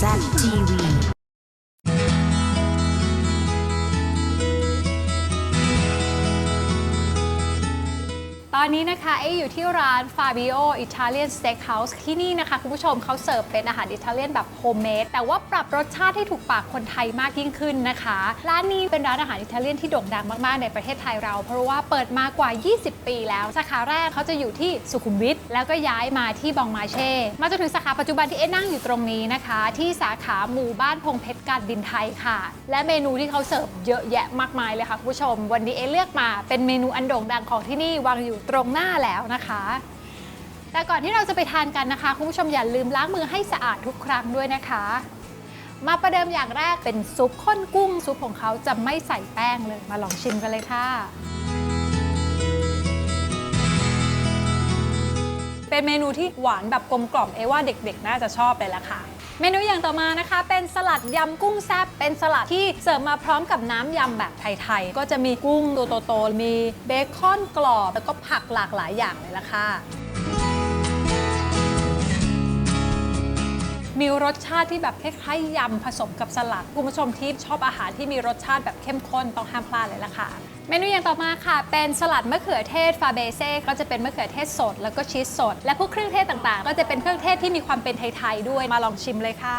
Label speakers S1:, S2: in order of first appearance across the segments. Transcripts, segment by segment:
S1: ZTV
S2: ต อนนี้นะคะเออยู่ที่ร้าน Fabio Italian Steakhouse ที่นี่นะคะคุณผู้ชมเขาเสิร์ฟเป็นอาหารอิตาเลียนแบบโฮมเมดแต่ว่าปรับรสชาติให้ถูกปากคนไทยมากยิ่งขึ้นนะคะ ร้านนี้เป็นร้านอาหารอิตาเลียนที่โด่งดังมากๆในประเทศไทยเรา เพราะว่าเปิดมากว่า 20 ปีแล้ว สาขาแรกเขาจะอยู่ที่สุขุมวิทแล้วก็ย้ายมาที่บองมาเช่ มาจนถึงสาขาปัจจุบันที่เอ๊นั่งอยู่ตรงนี้นะคะ ที่สาขาหมู่บ้านพงเพชรการบินไทยค่ะ และเมนูที่เขาเสิร์ฟเยอะแยะมากมายเลยค่ะคุณผู้ชม วันนี้เอเลือกมาเป็นเมนูอันโด่งดังของที่นี่วางอยู่ตรงหน้าแล้วนะคะ แต่ก่อนที่เราจะไปทานกันนะคะคุณผู้ชมอย่าลืมล้างมือให้สะอาดทุกครั้งด้วยนะคะ มาประเดิมอย่างแรกเป็นซุปข้นกุ้ง ซุปของเขาจะไม่ใส่แป้งเลยมาลองชิมกันเลยค่ะเป็นเมนูที่หวานแบบกลมกล่อมเอว่าเด็กๆ น่าจะชอบเลยละค่ะ เมนูอย่างต่อมานะคะ เป็นสลัดยำกุ้งแซบเป็นสลัดที่เสิร์ฟมาพร้อมกับน้ำยำแบบไทยๆ ก็จะมีกุ้งตัวโตๆมีเบคอนกรอบ แล้วก็ผักหลากหลายอย่างเลยละค่ะ มีรสชาติที่แบบคล้ายๆยำผสมกับสลัดคุณผู้ชมที่ชอบอาหารที่มีรสชาติแบบเข้มข้นต้องห้ามพลาดเลยล่ะค่ะ เมนูอย่างต่อมาค่ะ เป็นสลัดมะเขือเทศฟาเบเซ่ก็จะเป็นมะเขือเทศสด แล้วก็ชีสสด และพวกเครื่องเทศต่างๆ ก็จะเป็นเครื่องเทศที่มีความเป็นไทยๆด้วยมาลองชิมเลยค่ะ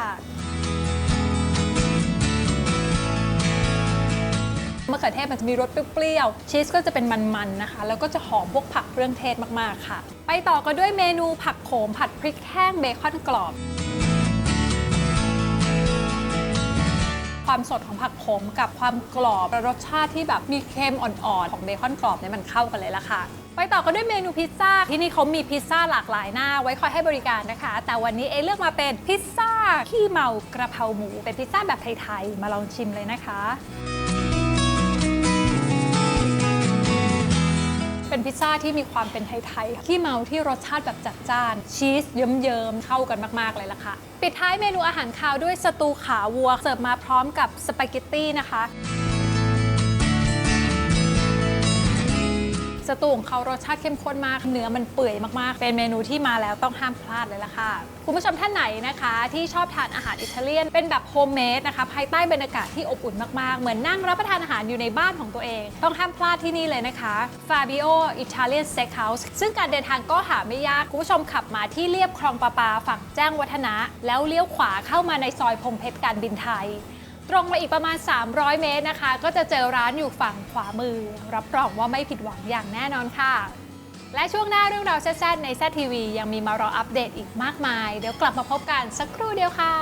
S2: มะเขือเทศมันจะมีรสเปรี้ยวๆชีสก็จะเป็นมันๆนะคะ แล้วก็จะหอมพวกผักเครื่องเทศมากๆค่ะ ไปต่อกันด้วยเมนูผักโขมผัดพริกแห้งเบคอนกรอบ ความสดของผักโขมกับความกรอบและรสชาติที่แบบมีเค็มอ่อนๆ ของเบคอนกรอบเนี่ยมันเข้ากันเลยละค่ะ ไปต่อกันด้วยเมนูพิซซ่า ที่นี่เขามีพิซซ่าหลากหลายหน้า ไว้คอยให้บริการนะคะ แต่วันนี้เอเลือกมาเป็นพิซซ่าขี้เมากระเพราหมู เป็นพิซซ่าแบบไทยๆ มาลองชิมเลยนะคะ พิซซ่าที่มีความเป็นไทยๆขี้เมาที่รสชาติแบบจัดจ้าน ชีสเยิ้มๆเข้ากันมากๆเลยล่ะค่ะ ปิดท้ายเมนูอาหารคาวด้วยสตูขาวัว เสิร์ฟมาพร้อมกับสปาเกตตี้นะคะ สตูของเขารสชาติเข้มข้นมากเนื้อมันเปื่อยมากๆ เป็นเมนูที่มาแล้วต้องห้ามพลาดเลยล่ะค่ะ คุณผู้ชมท่านไหนนะคะ ที่ชอบทานอาหารอิตาเลียนเป็นแบบโฮมเมดนะคะภายใต้บรรยากาศที่อบอุ่นมากๆ เหมือนนั่งรับประทานอาหารอยู่ในบ้านของตัวเอง ต้องห้ามพลาดที่นี่เลยนะคะ Fabio Italian Steakhouse ซึ่งการเดินทางก็หาไม่ยาก คุณผู้ชมขับมาที่เลียบคลองประปาฝั่งแจ้งวัฒนะ แล้วเลี้ยวขวาเข้ามาในซอยพงเพชรการบินไทย ตรงไปอีกประมาณ 300 เมตรนะคะ ก็จะเจอร้านอยู่ฝั่งขวามือ รับรองว่าไม่ผิดหวังอย่างแน่นอนค่ะ และช่วงหน้าเรื่องราวแซ่บๆในแซทีวียังมีมารออัปเดตอีกมากมาย เดี๋ยวกลับมาพบกันสักครู่เดียวค่ะ